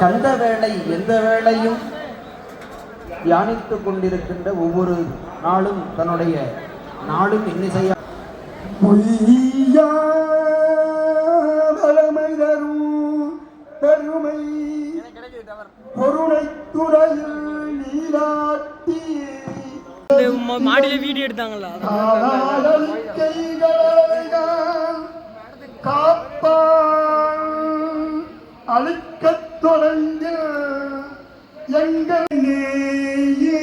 கண்ட வேளை எந்த வேளையும் தியானித்துக் கொண்டிருக்கின்ற ஒவ்வொரு நாளும் தன்னுடைய நாளும் இன்னிசையா பொய்யா வளமை தரும் பெருமை. பொருளை துறையில் நீராட்டி மாடியில வீடியோ எடுத்தாங்களா? காப்பான். அழிக்கத் தொடங்க எங்கள் ஏ.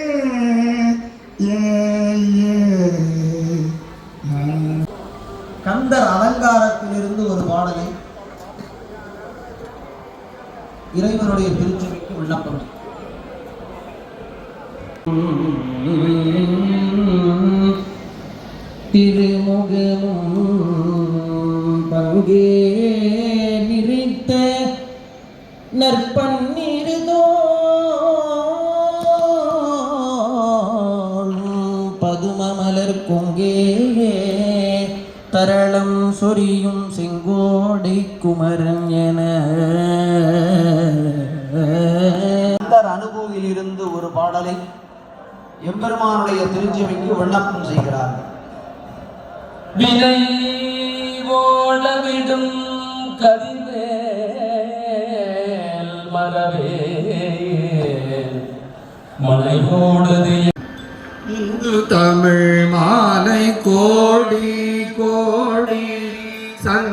கந்தர் அலங்காரத்திலிருந்து ஒரு பாடலை இறைவனுடைய திருச்சபைக்கு விண்ணப்பம். திருமுகமும் பங்கே பதுமமலர் கொங்கே தரளம் சொரியும் செங்கோடை குமரன் என. அனுபவியிலிருந்து ஒரு பாடலை எம்பெருமானுடைய திருச்சபைக்கு விண்ணப்பம் செய்கிறார்கள் வினை ஓடவிடும் கதிர்வேல் மரவே. மலை ஓடுது தமிழ்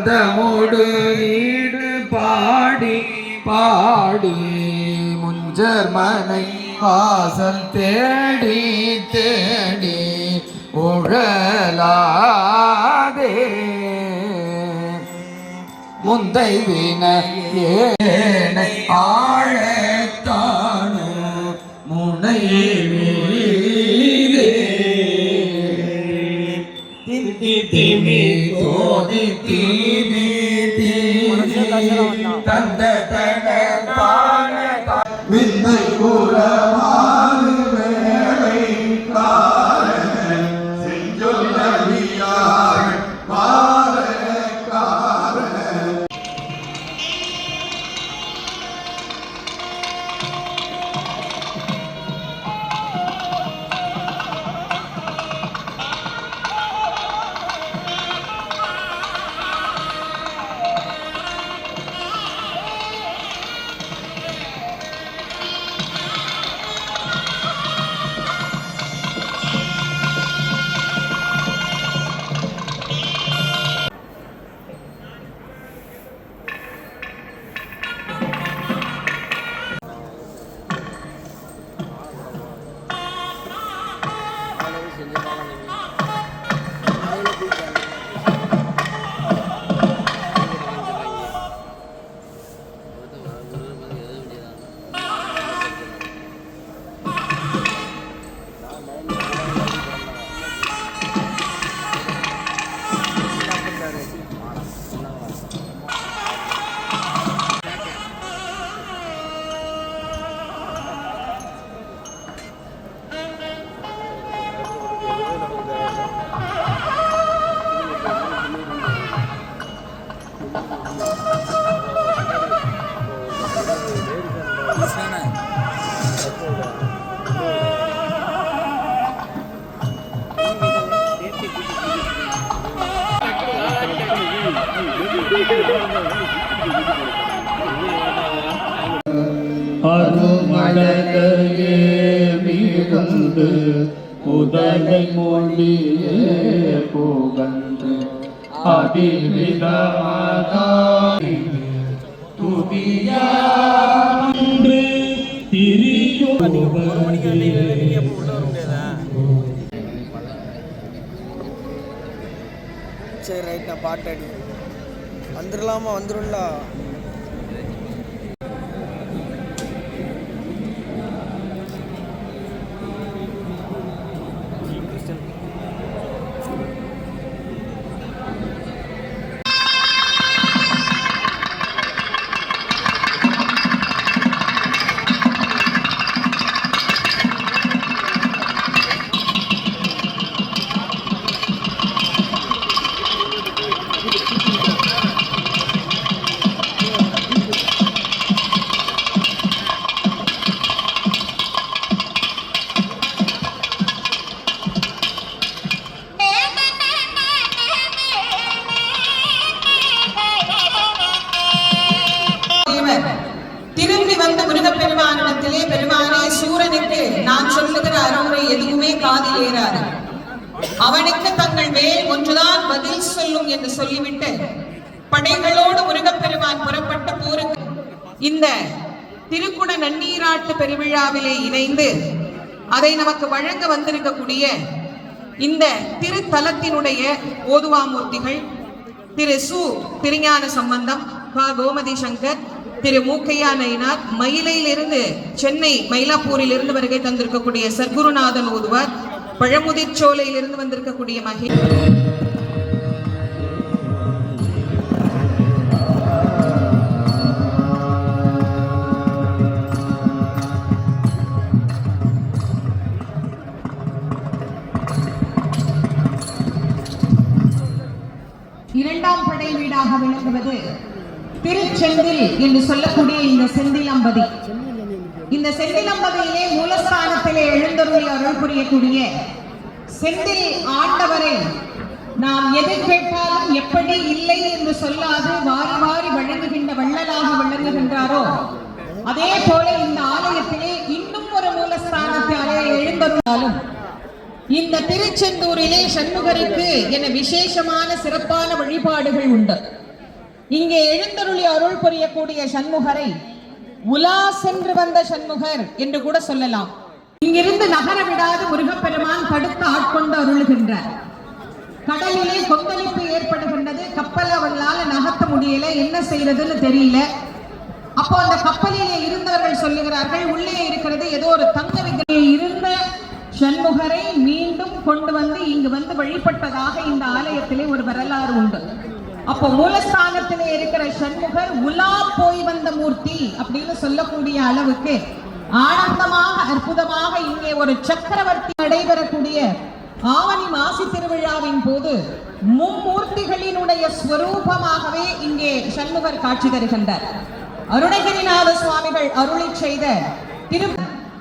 சந்தமோடு ஈடு பாடி பாடி முஞ்சர் மனை வாசல் தேடி தேடி உழலாதே. முந்தை வின ஏனை ஆழத்தான முனை மீதே தித்தி திமி அதிவிதமாதாய் துதியான்று திரியும் சரி ரைட் நான் பாட்டு அடி வந்துடலாமா? வந்துடும்ல நமக்கு வழங்க வந்திருக்கக்கூடிய இந்த திருத்தலத்தினுடைய ஓதுவாமூர்த்திகள் திரு சு திருஞான சம்பந்தம் ப. கோமதி சங்கர் திரு மூக்கையா நயினார் மயிலையிலிருந்து சென்னை மயிலாப்பூரிலிருந்து வருகை தந்திருக்கக்கூடிய சர்க்குருநாதன் ஓதுவார் பழமுதிர்ச்சோலையிலிருந்து வந்திருக்கக்கூடிய மகிழ் வந்து திருச்செந்தில் என்று சொல்லக்கூடிய இந்த செந்திலம்பதி இந்த செந்திலம்பதியிலே மூலஸ்தானத்திலே எழுந்தருளி அருள் புரியக்கூடிய செந்தில் ஆண்டவரை நாம் எது கேட்டாலும் எப்படி இல்லை என்று சொல்லாது வாரி வாரி வழங்குகின்ற வள்ளலாக வழங்குகின்றாரோ அதே போல இந்த ஆலயத்திலே இன்னும் ஒரு மூலஸ்தானத்திலே எழுந்தருளாலும் இந்த திருச்செந்தூரிலே சண்முகருக்கு என விசேஷமான சிறப்பான வழிபாடுகள் உண்டு. இங்கே எழுந்தருளி அருள் புரியக்கூடிய சண்முகரை உலா சென்று வந்த சண்முகர் என்று கூட சொல்லலாம். இங்கிருந்து நகர விடாது முருகப்பெருமான் தடுத்து ஆட்கொண்டு அருளுகின்றார் கடலிலே கொந்தளிப்பு ஏற்படுகின்றது. கப்பல் அவர்களால நகர்த்த முடியல. என்ன செய்யறதுன்னு தெரியல. அப்போ அந்த கப்பலிலே இருந்தவர்கள் சொல்லுகிறார்கள் உள்ளே இருக்கிறது ஏதோ ஒரு தங்க விதையை இருந்த சண்முகரை மீண்டும் கொண்டு வந்து இங்கு வந்து வழிபட்டதாக இந்த ஆலயத்திலே ஒரு வரலாறு உண்டு. அப்போ மூலஸ்தானத்திலே இருக்கிற சண்முகர் உலா போய் வந்த மூர்த்தி அப்படின்னு சொல்லக்கூடிய அளவுக்கு ஆனந்தமாக அற்புதமாக இங்கே ஒரு சக்கரவர்த்தி நடைபெறக்கூடிய ஆவணி மாசி திருவிழாவின் போது மும்மூர்த்திகளினுடைய ஸ்வரூபமாகவே இங்கே சண்முகர் காட்சி தருகின்றார். அருணகிரிநாத சுவாமிகள் அருளி செய்த திரு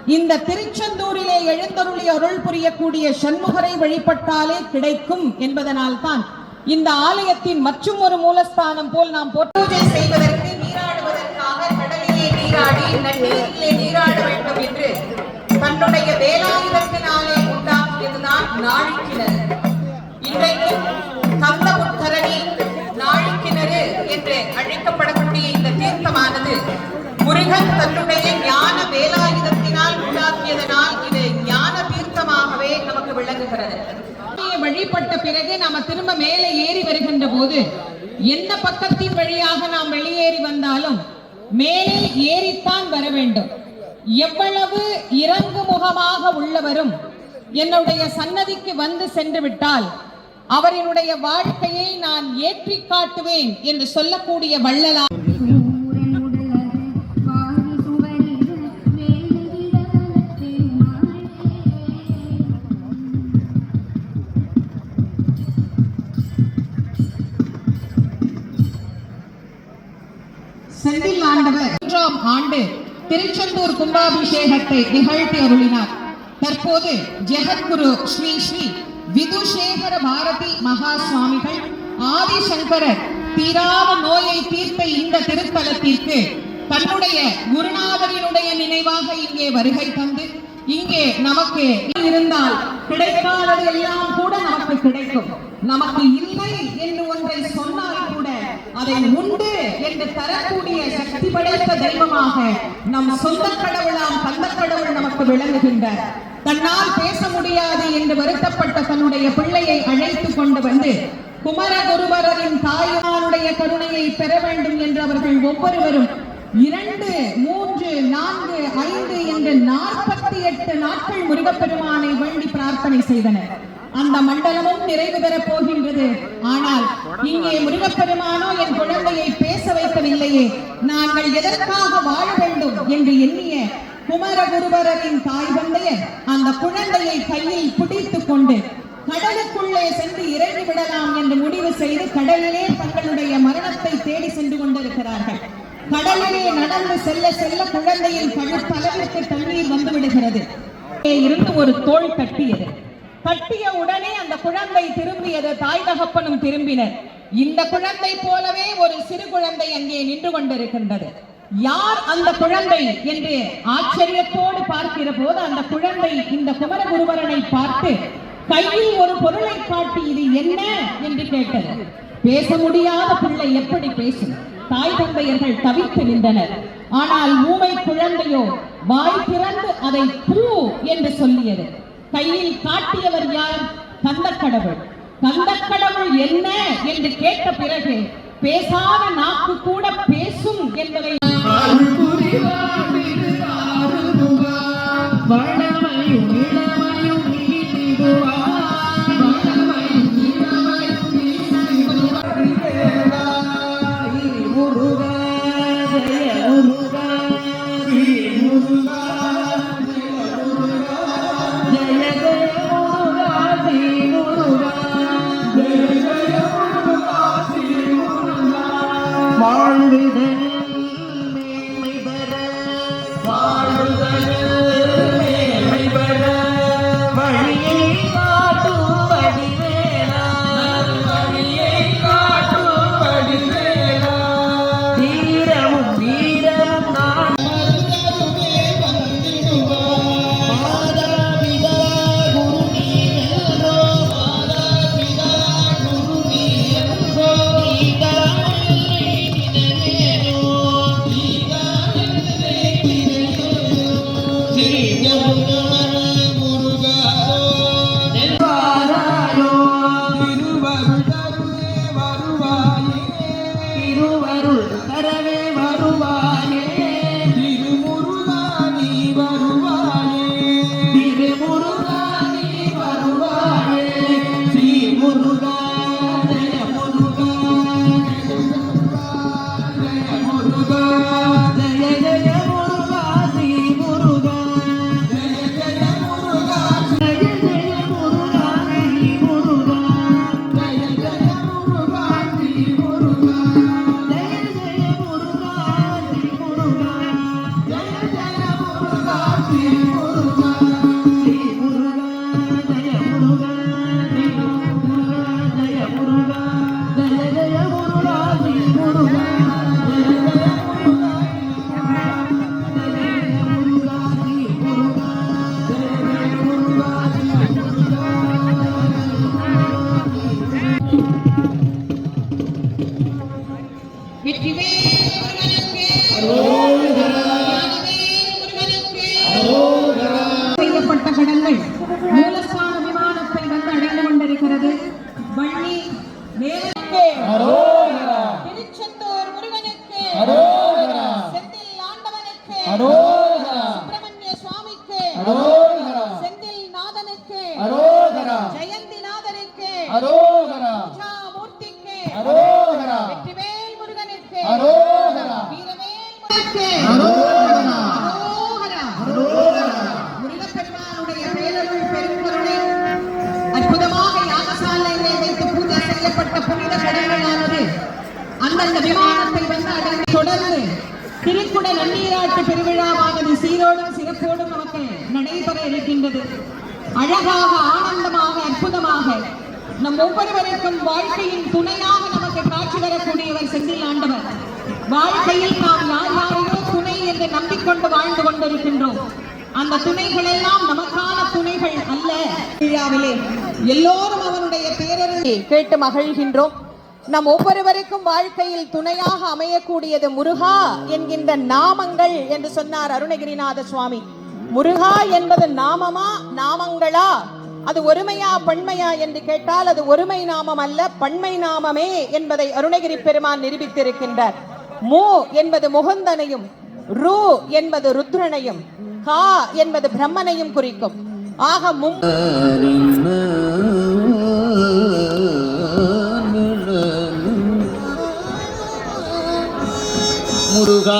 இந்த திருச்செந்தூரிலே எழுந்தருளி அருள் புரியக்கூடிய சண்முகரை வழிபட்டாலே கிடைக்கும் என்பதனால் தான் இந்த ஆலயத்தின் மற்றும் ஒரு மூலஸ்தானம் போல் நாம் பூஜை செய்வதற்கு நீராடுவதற்காக கடலிலே நீராடி நன்னீரிலே நீராட வேண்டும் என்று தன்னுடைய வேலாயுதத்தினாலே உண்டாக்கியதுதான் நாழிக்கிணறு. இன்றைக்கும் கந்த உத்தரணி நாழிக்கிணறு என்று அழைக்கப்படக்கூடிய இந்த தீர்த்தமானது முருகன் தன்னுடைய ஞான வேலாயுதத்தினால் உண்டாக்கியதனால் ஏற்பட்ட பிறகு நாம திரும்ப மேலே ஏறி வருகின்ற போது எந்த பக்கத்தின் வழியாக நாம் வெளியேறி வந்தாலும் மேலே ஏறித்தான் வர வேண்டும். எவ்வளவு இறங்கு முகமாக உள்ளவரும் என்னுடைய சன்னதிக்கு வந்து சென்று விட்டால் அவரினுடைய வாழ்க்கையை நான் ஏற்றி காட்டுவேன் என்று சொல்லக்கூடிய வள்ளலா திருப்பூர் கும்பாபிஷேகத்தை நிகழ்த்தி அருளினார். தற்போது ஜெகத்குரு ஸ்ரீ ஸ்ரீ விதுசேகர பாரதி மகா சுவாமிகள் ஆதிசங்கரர் தீராத நோயை தீர்த்த இந்த திருத்தலத்திற்கு தன்னுடைய குருநாதரினுடைய நினைவாக இங்கே வருகை தந்து இங்கே நமக்கு இருந்தால் கிடைக்காதது எல்லாம் கூட நமக்கு கிடைக்கும். நமக்கு இல்லை என்று ஒன்றை சொன்னால் அதை உண்டு என்று தரக்கூடிய சக்தி படைத்த தெய்வமாக நம் சொந்த கடவுளாம் தந்த கடவுள் நமக்கு விளங்குகின்றார். தன்னால் பேச முடியாது என்று வருத்தப்பட்ட தன்னுடைய பிள்ளையை அழைத்து கொண்டு வந்து குமரகுருவரரின் தாயாருடைய கருணையை பெற வேண்டும் என்று அவர்கள் ஒவ்வொருவரும் இரண்டு மூன்று நான்கு ஐந்து என்று நாற்பத்தி எட்டு நாட்கள் முருகப்பெருமானை வேண்டி பிரார்த்தனை செய்தனர். அந்த மண்டலமும் நிறைவு பெறப் போகின்றது. ஆனால் இங்கே முருகப்பெருமானோ என் குழந்தையை பேச வைக்கவில்லையே. நாங்கள் எதற்காக வாழ வேண்டும் என்று எண்ணிய குமரகுருவரரின் தாய் தந்தைய அந்த குழந்தையை கையில் பிடித்துக் கொண்டு கடலுக்குள்ளே சென்று இறங்கி விடலாம் என்று முடிவு செய்து கடலிலே தங்களுடைய மரணத்தை தேடி சென்று கொண்டிருக்கிறார்கள். கடலிலே நடந்து செல்ல செல்ல குழந்தையின் கழுத்தளவிற்கு தண்ணீர் வந்து விடுகிறது. இருந்து ஒரு தோள் கட்டியது கட்டிய உடனே அந்த குழந்தை திரும்பியது தாய் தகப்பனும் திரும்பினர். இந்த குழந்தை போலவே ஒரு சிறு குழந்தை அங்கே நின்று கொண்டிருக்கின்றது. யார் அந்த குழந்தை என்று ஆச்சரியத்தோடு பார்க்கிற போது அந்த குழந்தை இந்த குமரகுருபரனை பார்த்து கையில் ஒரு பொருளை காட்டி இது என்ன? என்று கேட்டது. பேச முடியாத பிள்ளை எப்படி பேசும்? தாய் தந்தையர்கள் தவித்து நின்றனர். ஆனால் ஊமை குழந்தையோ வாய் திறந்து அதை பூ என்று சொல்லியது. கையில் காட்டியவர் யார்? கந்தக்கடவுள். கந்தக்கடவுள் என்ன என்று கேட்ட பிறகு பேசாத நாக்கு கூட பேசும் என்பதை అరోహ. సుబ్రహ్మణ్య స్వామికే. అరోహ. நன்னீராட்டு பெருவிழாவானது சீரோடும் சிறப்போடும் நமக்கு நடைபெற இருக்கின்றது. அழகாக ஆனந்தமாக அற்புதமாக நம் ஒவ்வொருவருக்கும் வாழ்க்கையின் துணையாக நமக்கு காட்சி வரக்கூடியவர் செந்தில் ஆண்டவர். வாழ்க்கையில் நாம் யார் யாரையோ துணை என்று நம்பிக்கொண்டு வாழ்ந்து கொண்டிருக்கின்றோம். அந்த துணைகள் எல்லாம் நமக்கான துணைகள் அல்ல. விழாவிலே எல்லோரும் அவனுடைய பேரருளை கேட்டு மகிழ்கின்றோம். நம் ஒவ்வொருவருக்கும் வாழ்க்கையில் துணையாக அமையக்கூடியது முருகா என்கின்ற நாமங்கள் என்று சொன்னார் அருணகிரிநாத சுவாமி. முருகா என்பது நாமமா நாமங்களா? அது ஒருமையா பண்மையா என்று கேட்டால் அது ஒருமை நாமம் அல்ல பண்மை நாமமே என்பதை அருணகிரி பெருமான் நிரூபித்திருக்கின்றார். மு என்பது முகுந்தனையும் ரு என்பது ருத்ரனையும் கா என்பது பிரம்மனையும் குறிக்கும். ஆக மும் முருகா.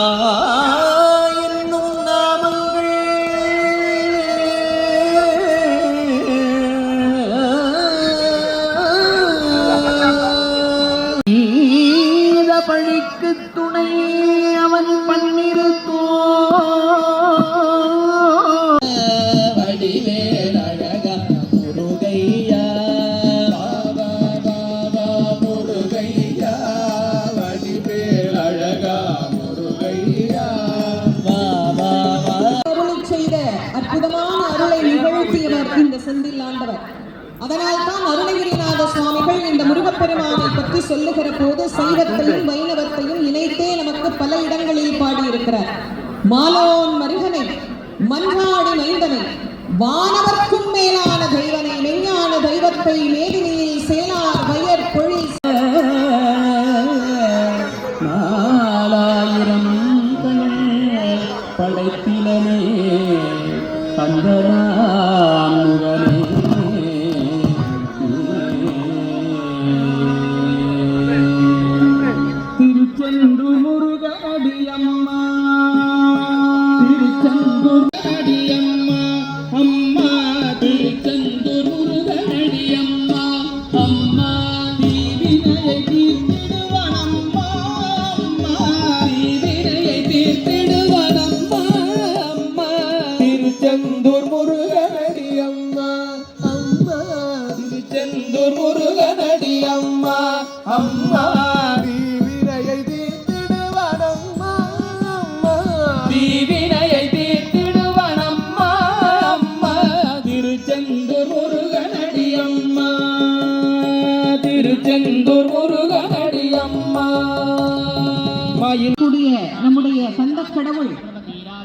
அதனால் தான் அருணகிரிநாத சுவாமிகள் இந்த முருகப்பெருமானை பற்றி சொல்லுகிற போது சைவத்தையும் வைணவத்தையும் இணைத்தே நமக்கு பல இடங்களில் பாடியிருக்கிறார். மாலோன் மருகனை மன்றாடி மைந்தனை வானவர்க்கும் மேலான தெய்வனை மெஞ்ஞான தெய்வத்தை மேலினி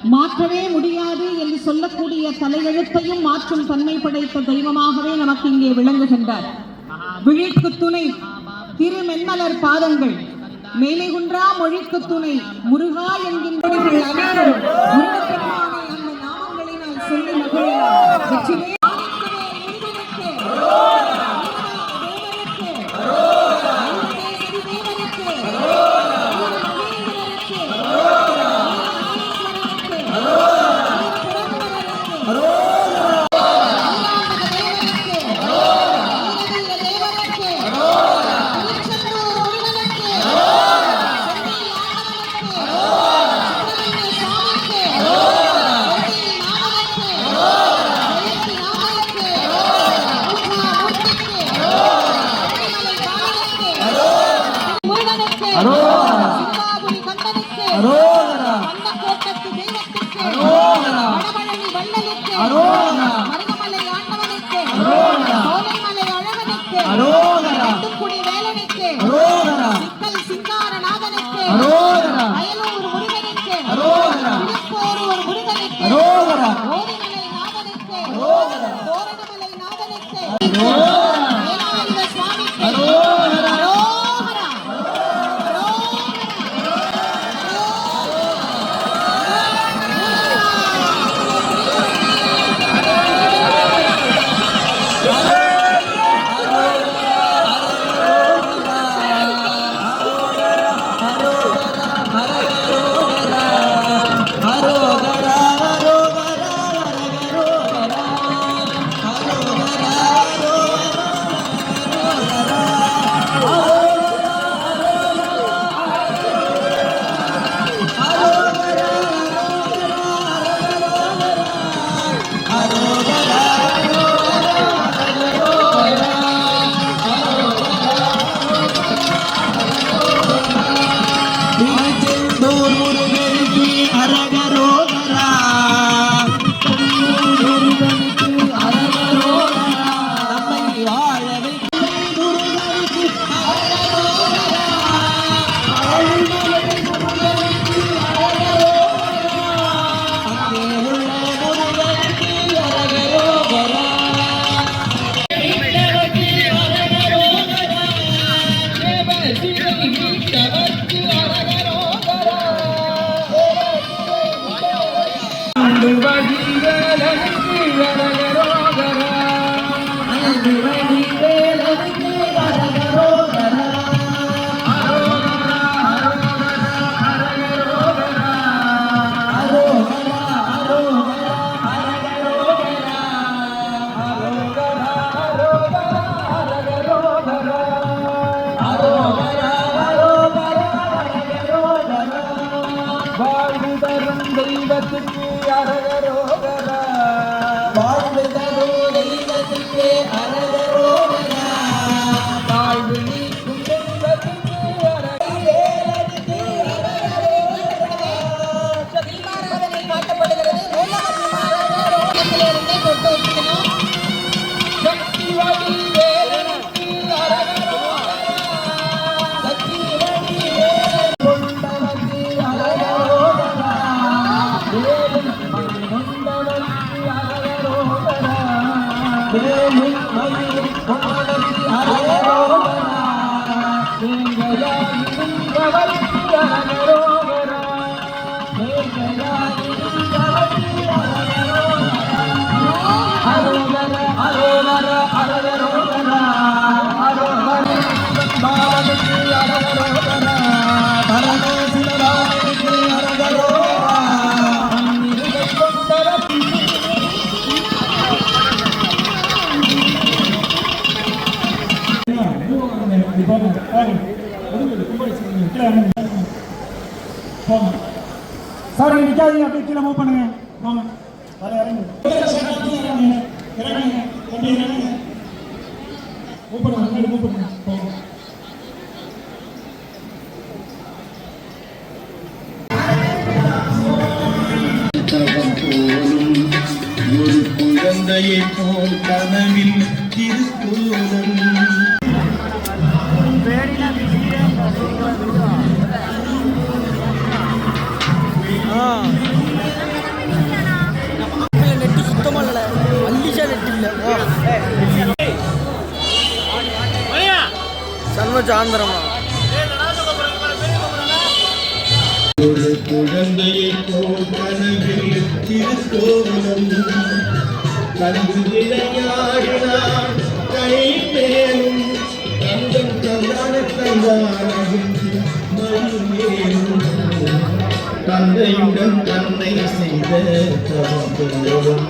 மாற்றவே முடியாது என்று சொல்லக்கூடிய தலையெழுத்தையும் மாற்றும் தன்மை படைத்த தெய்வமாகவே நமக்கு இங்கே விளங்குகின்றார். விழிக்கு துணை திருமென்மலர் பாதங்கள் மேலைகுன்றா மொழிக்கு துணை முருகா என்கின்றவர்கள் அனைவரும் சொல்லி மகிழலாம் நிக்காதீங்க அப்படியே கீழே மூவ் பண்ணுங்க. போங்க சாயந்தரமா ஒரு குழந்தையை கனவில் திருக்கோவிலும். கண்டு விளையாடினான் கை மேலும் தந்தையுடன் தந்தை செய்த தவம்